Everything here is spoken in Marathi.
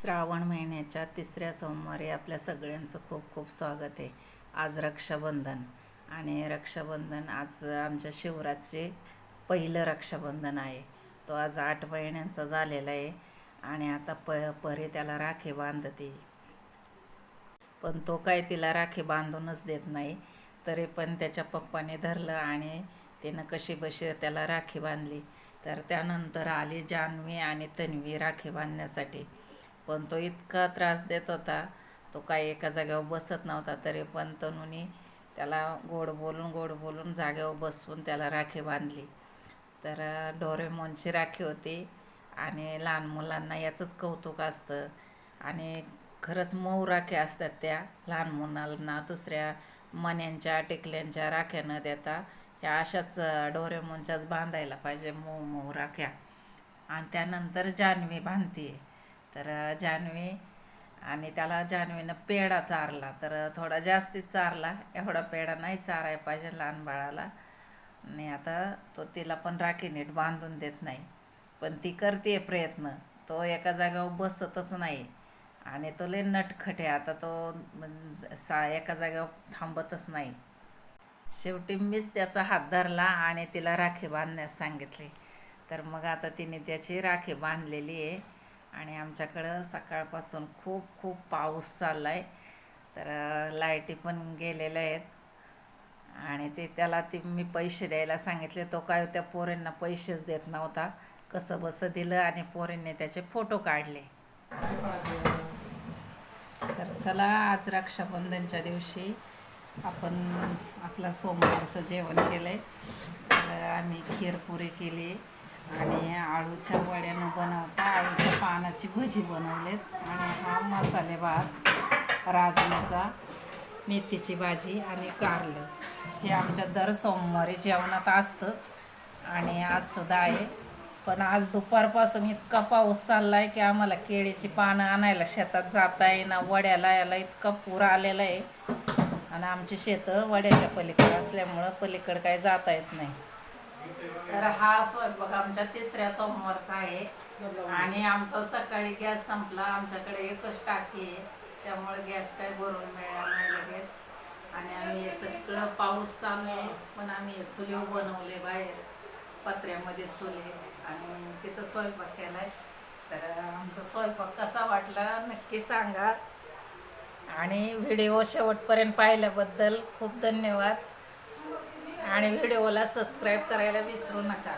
श्रावण महिन्याच्या तिसऱ्या सोमवारी आपल्या सगळ्यांचं खूप खूप स्वागत आहे. आज रक्षाबंधन आणि रक्षाबंधन आज आमच्या शिवराजचे पहिलं रक्षाबंधन आहे. तो आज आठ महिन्यांचा झालेला आहे आणि आता प परी त्याला राखी बांधते. पण तो काय तिला राखी बांधूनच देत नाही तरी पण त्याच्या पप्पाने धरलं आणि तिनं कशी बशी त्याला राखी बांधली. तर त्यानंतर आली जान्हवी आणि तन्वी राखी बांधण्यासाठी. पण तो इतका त्रास देत होता. तो काही एका जागेवर बसत नव्हता तरी पण तनुनी त्याला गोड बोलून गोड बोलून जागेवर बसून त्याला राखी बांधली. तर डोरेमॉनची राखी होती आणि लहान मुलांना याचंच कौतुक असतं. आणि खरंच मऊ राख्या असतात त्या लहान मुलांना. दुसऱ्या मण्यांच्या टिकल्यांच्या राख्या न देता ह्या अशाच डोरेमोनच्याच बांधायला पाहिजे मऊ मऊ राख्या. आणि त्यानंतर जान्हवी बांधते तर जान्हवी आणि त्याला जान्हवीनं पेढा चारला. तर थोडा जास्तीच चारला. एवढा पेढा नाही चारायला पाहिजे लहान बाळाला. आणि आता तो तिला पण राखी नीट बांधून देत नाही. पण ती करते प्रयत्न. तो एका जागेवर बसतच नाही. आणि तो लय नटखट आहे. आता तो सा एका जागेवर थांबतच नाही. शेवटी मीच त्याचा हात धरला आणि तिला राखी बांधण्यास सांगितली. तर मग आता तिने त्याची राखी बांधलेली आहे. आणि आमच्याकडं सकाळपासून खूप खूप पाऊस चालला आहे तर लाईटी पण गेलेल्या आहेत. आणि ते त्याला ते मी पैसे द्यायला सांगितले. तो काय त्या पोरींना पैसेच देत नव्हता. कसं बसं दिलं आणि पोरींनी त्याचे फोटो काढले. तर चला आज रक्षाबंधनच्या दिवशी आपण आपला सोमवारचं जेवण केलं आहे तर आम्ही खीरपुरी केली. आणि आळूच्या वड्यानं बनवता आळूच्या पानाची भजी बनवलेत. आणि हा मसाले भात राजमाचा मेथीची भाजी आणि कारलं. हे आमच्या दर सोमवारी जेवणात असतंच. आणि आजसुद्धा आहे पण आज दुपारपासून इतका पाऊस चालला आहे की आम्हाला केळीची पानं आणायला शेतात जाता येईना वड्याला याला इतका पूर आलेला आहे आणि आमची शेतं वड्याच्या पलीकडं असल्यामुळं पलीकडं काही जाता येत नाही. तर हा स्वयंपाक आमच्या तिसऱ्या सोमवारचा आहे. आणि आमचा सकाळी गॅस संपला. आमच्याकडे एकच टाकी आहे. त्यामुळे गॅस काय भरून मिळाला नाही लगेच. आणि आम्ही सगळं पाऊस चालू आहे. पण आम्ही हे चुली बनवले बाहेर. पत्र्यामध्ये चुले. आणि तिथं स्वयंपाक केला तर आमचा स्वयंपाक कसा वाटला नक्की सांगा. आणि व्हिडिओ शेवटपर्यंत पाहिल्याबद्दल खूप धन्यवाद. आणि व्हिडिओला सबस्क्राईब करायला विसरू नका.